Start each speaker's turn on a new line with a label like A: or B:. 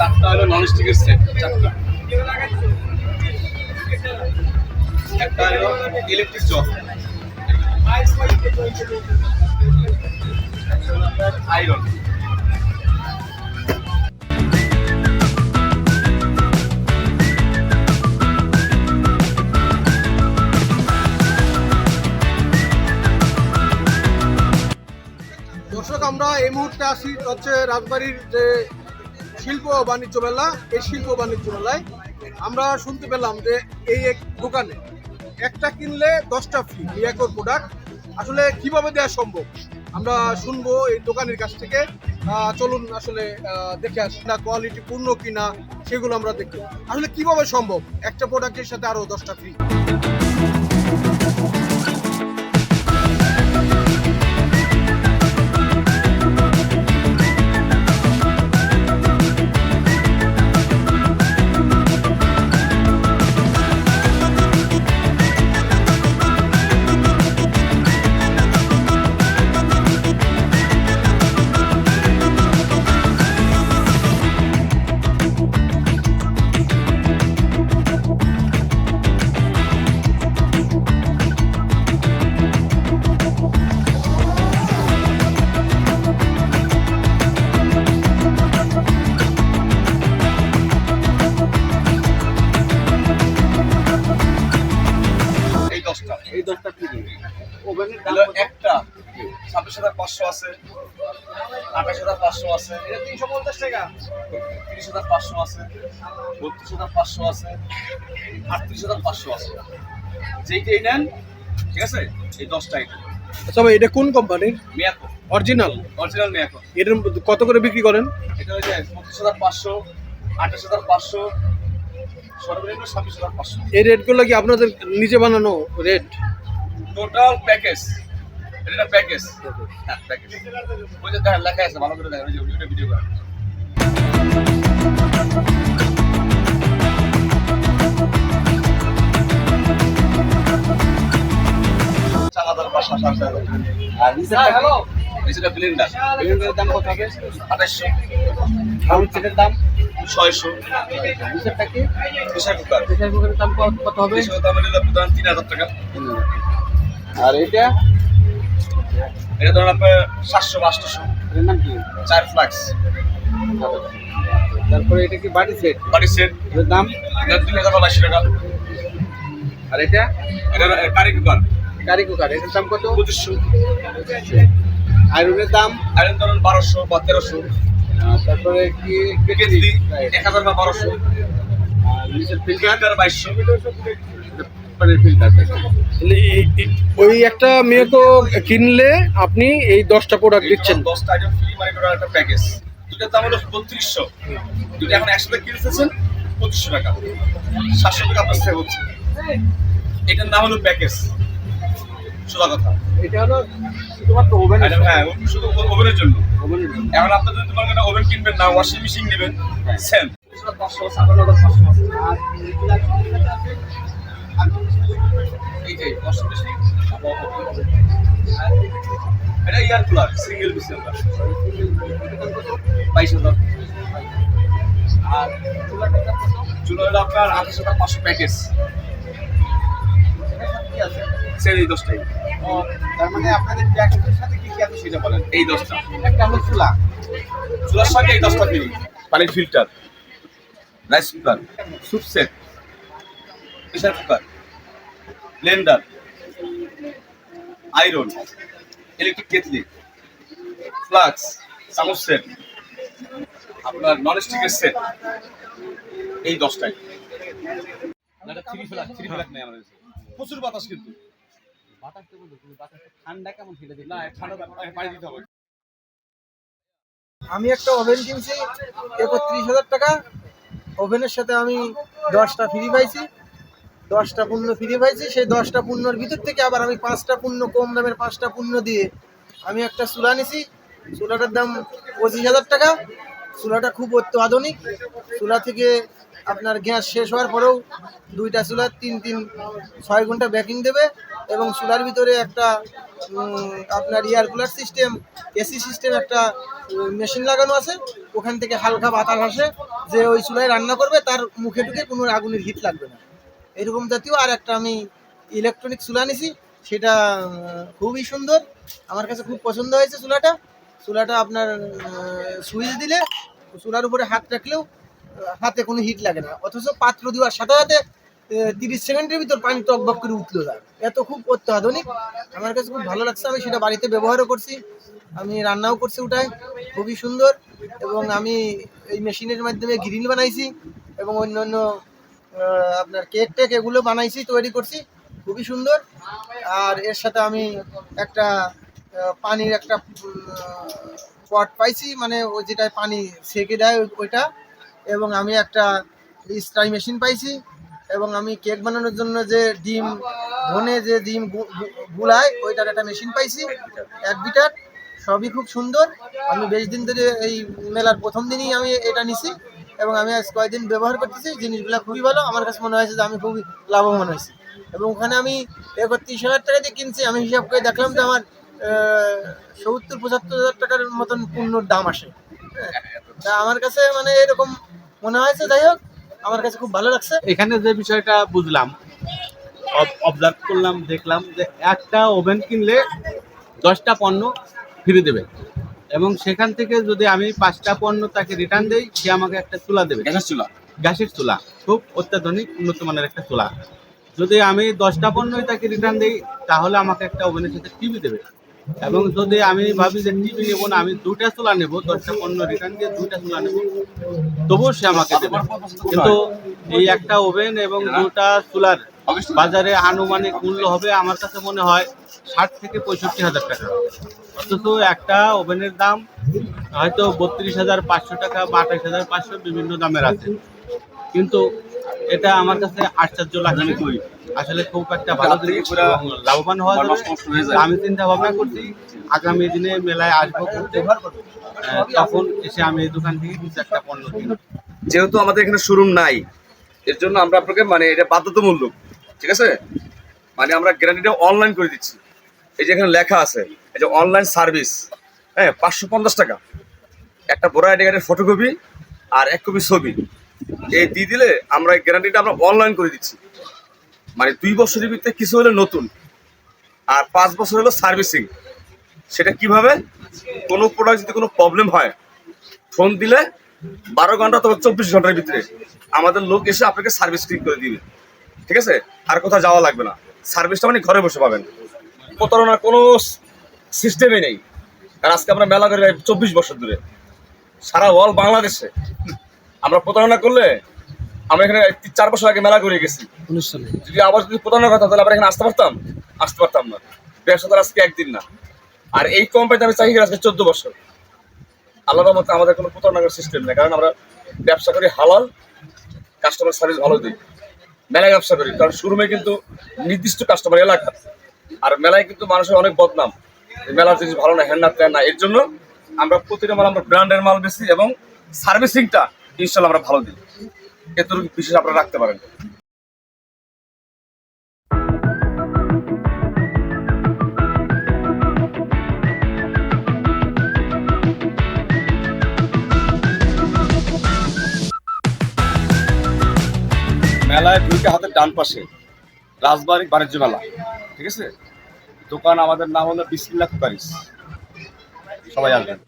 A: চারটা হলো নন স্টিকের সেট চারটা। একটা হলো ইলেকট্রিক জগ আয়রন
B: দর্শক, আমরা এই মুহূর্তে আসি হচ্ছে রাজবাড়ির যে শিল্প বাণিজ্য মেলা, এই শিল্প বাণিজ্য মেলায় আমরা শুনতে পেলাম যে এই এক দোকানে একটা কিনলে দশটা ফ্রি মিয়াকোর প্রোডাক্ট আসলে কীভাবে দেওয়া সম্ভব? আমরা শুনব এই দোকানের কাছ থেকে। চলুন আসলে দেখে আসি না কোয়ালিটি পূর্ণ কিনা, সেগুলো আমরা দেখব আসলে কীভাবে সম্ভব? একটা প্রোডাক্টের সাথে আরও দশটা ফ্রি
A: পাঁচশো আছে আঠাশ হাজার পাঁচশো আছে
B: এটা তিনশো পঞ্চাশ টাকা।
A: তিরিশ হাজার পাঁচশো আছে বত্রিশ হাজার পাঁচশো আছে আটত্রিশ হাজার পাঁচশো আছে। যেইটাই নেন ঠিক আছে? এই দশটা আইটেম
B: আচ্ছা ভাই এটা কোন কোম্পানির?
A: মিয়াকো।
B: Original
A: original Miyako.
B: এটার কত করে বিক্রি করেন?
A: এটা হচ্ছে পঁচিশ হাজার পাঁচশো আঠাশ হাজার পাঁচশো সর্বনিম্ন ছাব্বিশ হাজার পাঁচশো।
B: এই রেটগুলো কি আপনাদের নিজে বানানো রেট?
A: টোটাল প্যাকেজ এটা প্যাকেজ হ্যাঁ প্যাকেজ ওই যে দেখেন লেখা আছে ভালো করে দেখেন ওই যে ওইটা ভিডিও করেন চার হাজার পাঁচশো সাড়ে চার হাজার
C: আর নিচেরটা
A: নিচেটা ব্লেন্ডার
C: ব্লেন্ডারের দাম কত হবে
A: আঠাশশো।
C: দাম
A: ছয়শো।
C: নিচেরটা কি?
A: Pressure cooker.
C: প্রেসার কুকারের দাম কত- হবে?
A: প্রেশার দাম তিন হাজার টাকা।
C: আর এটা?
A: এটা ধরুন আপনার সাতশো আটশোশো
C: এটার নাম কি?
A: চার ফ্লাক্স
C: তারপরে এটা কি বাড়ি সেট
A: বাড়ি সেট
C: এটার দাম?
A: দুই হাজার বা বাইশশো টাকা।
C: আর এটা?
A: এটা কারি কুকার
C: কারি কুকার এটার দাম কত?
A: পঁচিশশো।
C: আয়রনের দাম?
A: আয়রন ধরুন বারোশো বা তেরোশো।
C: তারপরে কি
A: কেজি? এক হাজার বা বারোশো।
C: ফিল্টার
A: বাইশশো।
C: ফিল্টার
B: ওই একটা মেয়েকে কিনলে আপনি এই দশটা প্রোডাক্ট দিচ্ছেন।
A: দশটা আইটেম ফ্রি মানে একটা প্যাকেজ দুটার দাম হলো বত্রিশশো। দুটো এখন একসাথে কিনতেছেন পঁচিশশো টাকা। সাতশো টাকা আপনার সেভ হচ্ছে। এটার নাম হলো প্যাকেজ সোজা কথা।
C: এটা হলো শুধুমাত্র ওভেন
A: হ্যাঁ শুধু ওভেনের জন্য। এখন আপনার যদি তোমার কাছে ওভেন কিনবেন না ওয়াশিং মেশিন নেবেন সেম পাঁচশো ছাপান্ন পাঁচশো। এইটাই এটা ইয়ার কুলার সিঙ্গেল পিস আমরা বাইশ হাজার। আর চুলো হলো আপনার আঠাশ হাজার পাঁচশো প্যাকেজ। এই দশটাই।
C: তার মানে আপনাদের প্যাকেজের সাথে কি কি আছে সেটা বলেন?
A: এই দশটা।
C: একটা হলো চুলা?
A: চুলার সঙ্গে এই দশটা ফ্রি পানির filter. Rice cooker. Soup set. Pressure cooker blender iron electric kettle flask চামচ সেট আপনার নন স্টিকের সেট এই দশটাই। থ্রি থ্রি নেই আমাদের। প্রচুর বাতাস কিন্তু।
C: বাতাসটা ঠান্ডা কেমন
A: না ঠান্ডা পানি দিতে হবে।
B: আমি একটা ওভেন কিনছি একত্রিশ হাজার টাকা। ওভেনের সাথে আমি দশটা ফ্রি পাইছি। দশটা পণ্য ফিরে পাইছি, সেই দশটা পণ্যর ভিতর থেকে আবার আমি পাঁচটা পণ্য, কম দামের পাঁচটা পণ্য দিয়ে আমি একটা চুলা নিছি। চুলাটার দাম পঁচিশ হাজার টাকা।
D: চুলাটা খুব অত্যাধুনিক চুলা থেকে আপনার গ্যাস শেষ হওয়ার পরেও দুইটা চুলা তিন তিন ছয় ঘণ্টা ব্যাকিং দেবে এবং চুলার ভিতরে একটা আপনার air cooler system AC system একটা মেশিন লাগানো আছে। ওখান থেকে হালকা বাতাস আসে। যে ওই চুলায় রান্না করবে, তার মুখে ঢুকে কোনো আগুনের হিট লাগবে না। এরকম জাতীয়, আর একটা আমি ইলেকট্রনিক চুলা নিছি, সেটা খুবই সুন্দর। আমার কাছে খুব পছন্দ হয়েছে চুলাটা। চুলাটা আপনার সুইচ দিলে চুলার উপরে হাত রাখলেও হাতে কোনো হিট লাগে না। অথচ পাত্র দেওয়ার সাথে সাথে তিরিশ সেকেন্ডের ভিতর পানি টকবক করে উঠল যায়। এত খুব অত্যাধুনিক। আমার কাছে খুব ভালো লাগছে। আমি সেটা বাড়িতে ব্যবহারও করছি। আমি রান্নাও করছি ওটাই খুবই সুন্দর। এবং আমি এই মেশিনের মাধ্যমে গ্রিল বানাইছি এবং অন্য অন্য আপনার কেক টেক এগুলো বানাইছি, তৈরি করছি। খুবই সুন্দর। আর এর সাথে আমি একটা পানির একটা পট পাইছি মানে ওই যেটায় পানি সেকে দেয় ওই- ওইটা। এবং আমি একটা স্ট্রাই মেশিন পাইছি। এবং আমি কেক বানানোর জন্য যে ডিম ধনে যে ডিম গুলায়, ওইটার একটা মেশিন পাইছি। এক বিটার। সবই খুব সুন্দর। আমি বেশ দিন ধরে এই মেলার প্রথম দিনই আমি এটা নিছি। এবং আমি আজ কয়েকদিন ব্যবহার করতেছি, জিনিসগুলো খুবই ভালো। আমার কাছে মনে হয়েছে যে আমি খুবই লাভবান হয়েছি। এবং ওখানে আমি একত্রিশ হাজার টাকা দিয়ে কিনছি। আমি হিসাব করে দেখলাম যে আমার সত্তর, পঁচাত্তর হাজার টাকার মতন পণ্যর দাম আসে। তা আমার কাছে মানে এরকম মনে হয়েছে। যাই হোক, আমার কাছে খুব ভালো লাগছে।
E: এখানে যে বিষয়টা বুঝলাম অবজার্ভ করলাম, দেখলাম যে একটা ওভেন কিনলে দশটা পণ্য ফিরে দেবে। এবং সেখান থেকে যদি আমি পাঁচটা পণ্য তাকে রিটার্ন দেই সে আমাকে একটা চুলা দেবে।
A: গ্যাসের চুলা?
E: গ্যাসের চুলা। খুব অত্যাধুনিক উন্নত মানের একটা চুলা। যদি আমি দশটা পণ্যই তাকে রিটার্ন দিই তাহলে আমাকে একটা ওভেনের সাথে টিভি দেবে। এবং যদি আমি ভাবি যে টিভি নেব না আমি দুটা চুলা নেব দশটা পণ্য রিটার্ন দিয়ে দুইটা চুলা নেব তবুও সে আমাকে দেবে। কিন্তু এই একটা ওভেন এবং দুটা চুলার বাজারে আনুমানিক মূল্য হবে আমার কাছে মনে হয় ষাট থেকে পঁয়ষট্টি হাজার টাকা। অথচ একটা ওভেনের দাম হয়তো বত্রিশ হাজার পাঁচশো টাকা বা আঠাশ হাজার পাঁচশো বিভিন্ন দামের আছে। কিন্তু এটা আমার কাছে আশ্চর্য লাগছে আসলে খুব একটা ভালো জিনিস লাভবান হওয়া যাবে।
A: যায়।
E: আমি চিন্তা ভাবনা করছি আগামী দিনে মেলায় আসব ঘুরতে। তখন এসে আমি এই দোকান থেকে কিছু একটা পণ্য কিনবো।
A: যেহেতু আমাদের এখানে শোরুম নাই এর জন্য আমরা আপনাকে মানে এটা বাধ্যতামূলক ঠিক আছে? মানে আমরা গ্যারান্টিটা অনলাইন করে দিচ্ছি। এই যে এখানে লেখা আছে, এই যে অনলাইন সার্ভিস হ্যাঁ পাঁচশো পঞ্চাশ টাকা। একটা বড় আইডি কার্ডের ফটোকপি আর এক কপি ছবি। এই দিয়ে দিলে আমরা গ্যারান্টিটা আমরা অনলাইন করে দিচ্ছি। মানে দুই বছরের ভিতরে কিছু হলে নতুন। আর পাঁচ বছর হলো সার্ভিসিং সেটা কীভাবে? কোনো প্রোডাক্ট যদি কোনো প্রবলেম হয় ফোন দিলে বারো ঘণ্টা অথবা চব্বিশ ঘণ্টার ভিতরে আমাদের লোক এসে আপনাকে সার্ভিস ঠিক করে দিবে। ঠিক আছে? আর কোথাও যাওয়া লাগবে না। সার্ভিসটা মানে ঘরে বসে পাবেন। প্রতারণার কোনো সিস্টেমই নেই। আর আজকে আমরা মেলা করে চব্বিশ বছর ধরে। সারা অল বাংলাদেশে। আমরা প্রতারণা করলে আমরা এখানে তিন- চার বছর আগে মেলা করে গেছি। যদি আবার যদি প্রতারণা কথা তাহলে আমরা এখানে আসতে পারতাম? আসতে পারতাম না। ব্যবসা তো আজকে একদিন না। আর এই কোম্পানিতে আমি চাই আজকে চোদ্দ বছর। আল্লাহর মতো আমাদের কোনো প্রতারণার সিস্টেম নেই। কারণ আমরা ব্যবসা করি হালাল কাস্টমার সার্ভিস ভালো দিই। মেলায় ব্যবসা করি, কারণ শোরুমে কিন্তু নির্দিষ্ট কাস্টমার এলাকা। আর মেলায় কিন্তু মানুষের অনেক বদনাম। মেলার জিনিস ভালো না হ্যান্ডার ত্যান না। এর জন্য আমরা প্রতিটা মাল আমরা ব্র্যান্ডের মাল বেশি এবং সার্ভিসিংটা ইনস্টল আমরা ভালো দিই। এতটুকু বিশেষ আপনারা রাখতে পারেন। ডান পাশে, রাজবাড়ি বাণিজ্য মেলা, ঠিক আছে? দোকান আমাদের নাম হলো বিসমিল্লা কুকারিস। সবাই আসবেন।